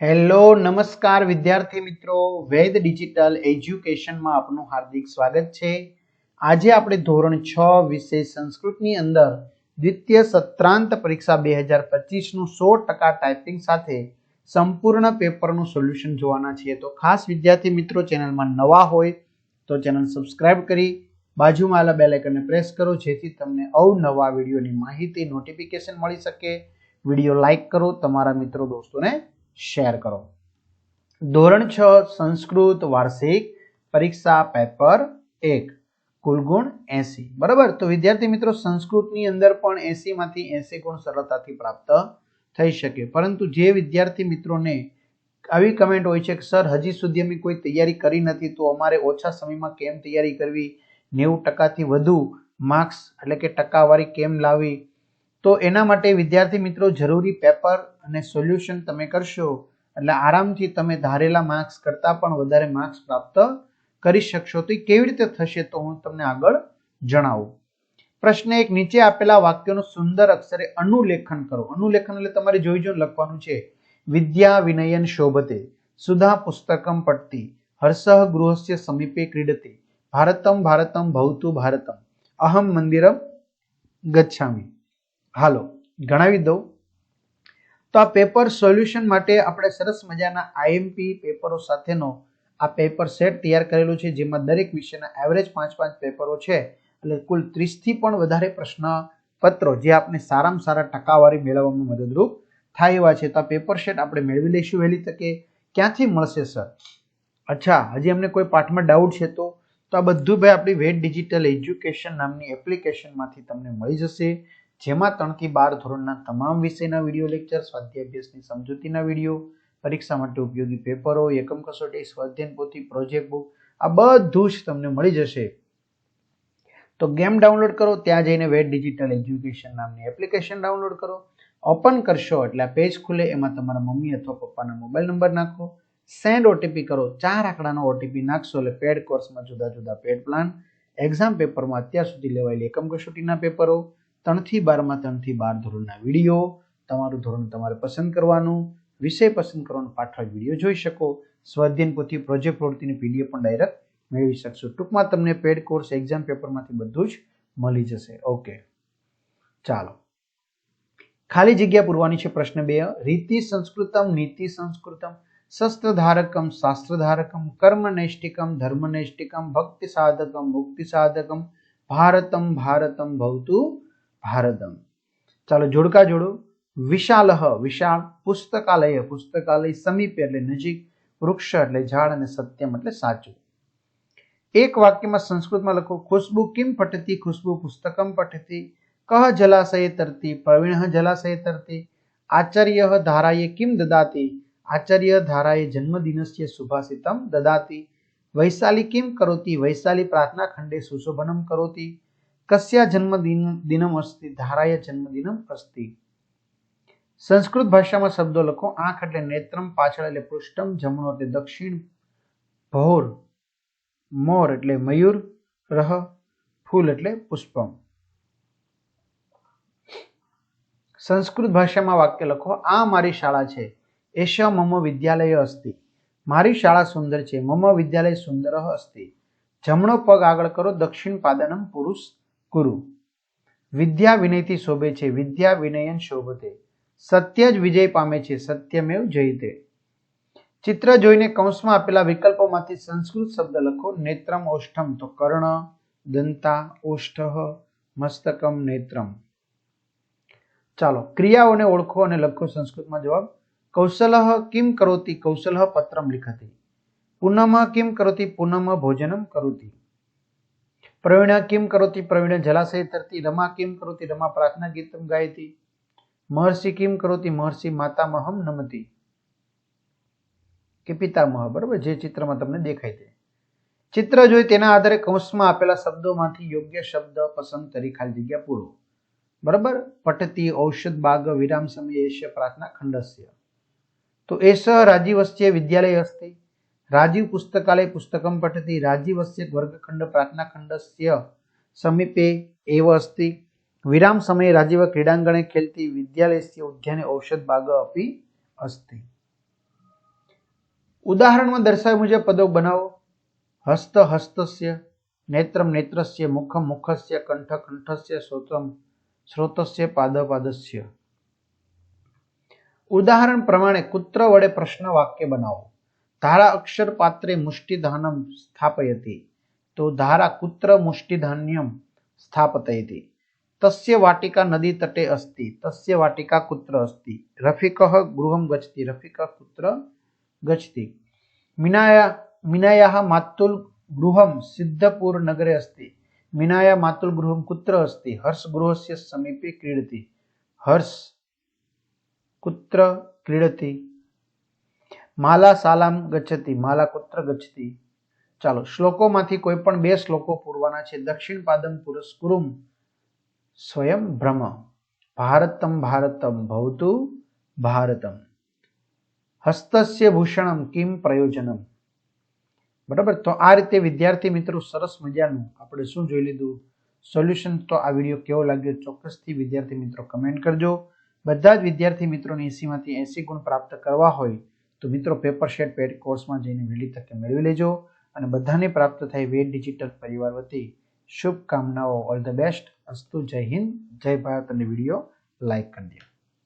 Hello, નમસ્કાર વિદ્યાર્થી મિત્રો. વેદ ડિજિટલ એજ્યુકેશનમાં આપનું હાર્દિક સ્વાગત છે. આજે આપણે ધોરણ છ વિષય સંસ્કૃતની અંદર દ્વિતીય સત્રાંત પરીક્ષા બે હજાર પચીસનું સો ટકા ટાઈપિંગ સાથે સંપૂર્ણ પેપરનું સોલ્યુશન જોવાના છીએ. તો ખાસ વિદ્યાર્થી મિત્રો, ચેનલમાં નવા હોય તો ચેનલ સબસ્ક્રાઇબ કરી, બાજુમાં આવેલા બેલ પ્રેસ કરો, જેથી તમને અવનવા વિડીયોની માહિતી નોટિફિકેશન મળી શકે. વીડિયો લાઇક કરો, તમારા મિત્રો, દોસ્તોને શેર કરો. ધોરણ છ, સંસ્કૃત વાર્ષિક પરીક્ષા પેપર એક કુલ ગુણ એસી. બરાબર? તો વિદ્યાર્થી મિત્રો, સંસ્કૃતની અંદર પણ એસી માંથી એસી ગુણ સરળતાથી પ્રાપ્ત થઈ શકે. પરંતુ જે વિદ્યાર્થી મિત્રોને આવી કમેન્ટ હોય છે કે, સર, હજી સુધી અમે કોઈ તૈયારી કરી નથી, તો અમારે ઓછા સમયમાં કેમ તૈયારી કરવી? નેવું ટકાથી વધુ માર્ક્સ એટલે કે ટકાવારી કેમ લાવવી? તો એના માટે વિદ્યાર્થી મિત્રો, જરૂરી પેપર અને સોલ્યુશન તમે કરશો, એટલે આરામથી તમે ધારેલા માર્ક્સ કરતાં પણ વધારે માર્ક્સ પ્રાપ્ત કરી શકશો. તો એ કેવી રીતે થશે તો હું તમને આગળ જણાવું. પ્રશ્ન એક, નીચે આપેલા વાક્યોનું સુંદર અક્ષરે અનુલેખન કરો. અનુલેખન એટલે તમારે જોઈ જોઈને લખવાનું છે, વિદ્યા વિનયન શોભતે, સુધા પુસ્તકમ પટતી હર્ષહ ગૃહસ્ય સમીપે ક્રીડતી, ભારતમ ભારતમ ભવતુ ભારતમ, અહમ મંદિરમ ગચ્છામી. હાલો, ગણાવી દઉં. તો આ પેપર સોલ્યુશન માટે આપણે સરસ મજાના આઈએમપી પેપરો સાથેનો આ પેપર સેટ તૈયાર કરેલું છે, જેમાં દરેક વિષયના એવરેજ પાંચ પાંચ પેપરો છે. એટલે કુલ ત્રીસથી પણ વધારે પ્રશ્નપત્રો જે આપને સારામાં સારા ટકાવારી મેળવવામાં મદદરૂપ થાય એવા છે. તો આ પેપર સેટ આપણે મેળવી લઈશું વહેલી તકે. ક્યાંથી મળશે સર અચ્છા, હજી અમને કોઈ પાઠમાં ડાઉટ છે તો? તો આ બધું ભાઈ આપણી વેટ ડિજિટલ એજ્યુકેશન નામની એપ્લિકેશનમાંથી તમને મળી જશે. જેમાં ત્રણથી બાર ધોરણના તમામ વિષયના વીડિયો લેક્ચર સ્વાધ્યાય અભ્યાસની સમજૂતીના વીડિયો પરીક્ષા માટે ઉપયોગી પેપરો, એકમ કસોટી સ્વાધ્યાયન પોથી પ્રોજેક્ટ બુક આ બધું જ તમને મળી જશે. તો ગેમ ડાઉનલોડ કરો, ત્યાં જઈને વેટ ડિજિટલ એજ્યુકેશન નામની એપ્લિકેશન ડાઉનલોડ કરો. ઓપન કરશો એટલે આ પેજ ખુલે, એમાં તમારા મમ્મી અથવા પપ્પાના મોબાઈલ નંબર નાખો. સેન્ડ ઓટીપી કરો, ચાર આંકડાનો ઓટીપી નાખશો એટલે પેડ કોર્સમાં જુદા જુદા પેડ પ્લાન એક્ઝામ પેપરમાં અત્યાર સુધી લેવાયેલી એકમ કસોટીના પેપરો ત્રણથી બારમાં ત્રણથી બાર ધોરણના વીડિયો, તમારું ધોરણ તમારે પસંદ કરવાનું, વિષય પસંદ કરવાનો પાઠવા વીડિયો જોઈ શકો, સ્વાધ્યાયન પોથી પ્રોજેક્ટ પ્રવૃત્તિની પીડીએફ પણ ડાયરેક્ટ મેળવી શકશો. ટૂંકમાં તમને પેડ કોર્સ એક્ઝામ પેપરમાંથી બધું જ મળી જશે. ઓકે ચાલો. ખાલી જગ્યા પૂરવાની છે પ્રશ્ન બે. રીતિ સંસ્કૃતમ, નીતિ સંસ્કૃતમ, શસ્ત્રધારકમ, શાસ્ત્રધારકમ કર્મનૈષ્ટિકમ ધર્મનૈષ્ટિકમ ભક્તિ સાધકમ મુક્તિ સાધકમ ભારતમ ભારતમ ભવતું ભારતમ ચાલો જોડકા જોડો વિશાલહ વિશાળ પુસ્તકાલય પુસ્તકાલય સમીપે એટલે નજીક વૃક્ષ એટલે ઝાડ અને સત્યમ એટલે સાચું એક વાક્યમાં સંસ્કૃતમાં લખો ખુશ્બુ કિમ પઠતી ખુશ્બુ પુસ્તકમ પઠતી કહ જલાશય તરતી પ્રવીણ જલાશય તરતી આચાર્ય ધારાએ કિમ દદાતી આચાર્ય ધારાએ જન્મદિનસ્ય સુભાષિતમ દદાતી વૈશાલી કિમ કરોતી વૈશાલી પ્રાર્થના ખંડે સુશોભનમ કરોતી કસ્યા જન્મદિન દિનમ અસ્તિ ધારાય જન્મદિનમ અસ્તિ સંસ્કૃત ભાષામાં શબ્દો લખો આંખ એટલે નેત્રમ પાછળ એટલે પૃષ્ઠમ જમણો એટલે દક્ષિણ ભોર મોર એટલે મયુર રહ ફૂલ એટલે પુષ્પમ સંસ્કૃત ભાષામાં વાક્ય લખો આ મારી શાળા છે એશ મમ વિદ્યાલય અસ્તિ મારી શાળા સુંદર છે મમ વિદ્યાલય સુંદર અસ્તિ જમણો પગ આગળ કરો દક્ષિણ પાદનમ પુરુષ કુરુ વિદ્યા વિનયથી શોભે છે, વિદ્યા વિનયન શોભતે. સત્ય જ વિજય પામે છે, સત્યમેવ જયતે. ચિત્ર જોઈને કૌંસમાં આપેલા વિકલ્પોમાંથી સંસ્કૃત શબ્દ લખો, નેત્રમ ઓષ્ઠમ તો કર્ણ, દંતા ઓષ્ઠ મસ્તકમ, નેત્રમ. ચાલો, ક્રિયાઓને ઓળખો અને લખો સંસ્કૃતમાં જવાબ. કૌશલ કિમ કરોતી, કૌશલ પત્રમ લિખતી. પુનઃ કિમ કરોતી, પુનઃ ભોજનમ કરોતી. પ્રવીણ કિમ કરોતી પ્રવીણ જલાશય તરતી રમા કિમ કરોતી રમા પ્રાર્થના ગીતમ ગાયતી મહર્ષિ કિમ કરોતી મહર્ષિ માતામહમ નમતી. કે પિતામહ બરાબર? જે ચિત્રમાં તમને દેખાય તે. ચિત્ર જોઈ તેના આધારે કૌંસમાં આપેલા શબ્દોમાંથી યોગ્ય શબ્દ પસંદ કરી ખાલી જગ્યા પૂરો. બરાબર? પટતી ઔષધ બાગ વિરામ સમય પ્રાર્થના ખંડસ્ય. તો એશ રાજીવસ્ય વિદ્યાલય અસ્તિ રાજીવ પુસ્તકાલય પુસ્તકમ પઠતી રાજીવસ્ય વર્ગખંડ પ્રાર્થનાખંડસ્ય સમીપે એવ અસ્તિ વિરામ સમયે રાજીવ ક્રીડાંગણે ખેલતી વિદ્યાલયસ્ય ઉદ્યાને ઔષધ બાગ અપી અસ્તિ ઉદાહરણમાં દર્શાવ્યા મુજબ પદો બનાવો હસ્ત હસ્તસ્ય નેત્રમ નેત્રસ્ય મુખમ મુખસ્ય કંઠ કંઠસ્ય શ્રોતમ શ્રોતસ્ય પાદ પાદસ્ય ઉદાહરણ પ્રમાણે કુત્ર વડે પ્રશ્ન વાક્ય બનાવો ધારા અક્ષર પાત્રે મુષ્ટિધાનમ સ્થાપયતિ. તો ધારા કુત્ર મુષ્ટિધાન્યમ સ્થાપતયતિ. તસ્ય વાટિકા નદી તટે અસ્તિ. તસ્ય વાટિકા કુત્ર અસ્તિ. રફિક ગૃહમ ગચ્છતિ. રફિક કુત્ર ગચ્છતિ. મિનાયા મિનાયા માતુલ ગૃહમ સિદ્ધપુર નગરે અસ્તિ. મિનાયા માતુલ ગૃહમ કુત્ર અસ્તિ. હર્ષ ગૃહસ્ય સમીપે ક્રીડતિ. હર્ષ કુત્ર ક્રીડતિ. માલા સાલામ ગચ્છતી, માલા કુત્ર ગચ્છતી. ચાલો, શ્લોકોમાંથી કોઈ પણ બે શ્લોકો પૂરવાના છે. દક્ષિણ પાદમ પુરસ્કુરુમ સ્વયં ભ્રમ ભારતમ ભારતમ ભવતુ ભારતમ. હસ્તસ્ય ભૂષણમ કિમ પ્રયોજનમ. બરાબર? તો આ રીતે વિદ્યાર્થી મિત્રો સરસ મજાનું આપણે શું જોઈ લીધું? સોલ્યુશન તો આ વીડિયો કેવો લાગ્યો ચોક્કસથી વિદ્યાર્થી મિત્રો કમેન્ટ કરજો. બધા જ વિદ્યાર્થી મિત્રોને એસીમાંથી એસી ગુણ પ્રાપ્ત કરવા હોય તો મિત્રો પેપર શેટ પેડ કોર્સમાં જઈને વહેલી તકે મેળવી લેજો અને બધાને પ્રાપ્ત થાય વેદ ડિજિટલ પરિવાર વતી શુભકામનાઓ. ઓલ ધ બેસ્ટ અસ્તુ જય હિન્દ. જય ભારત. અને વીડિયો લાઈક કરી દો.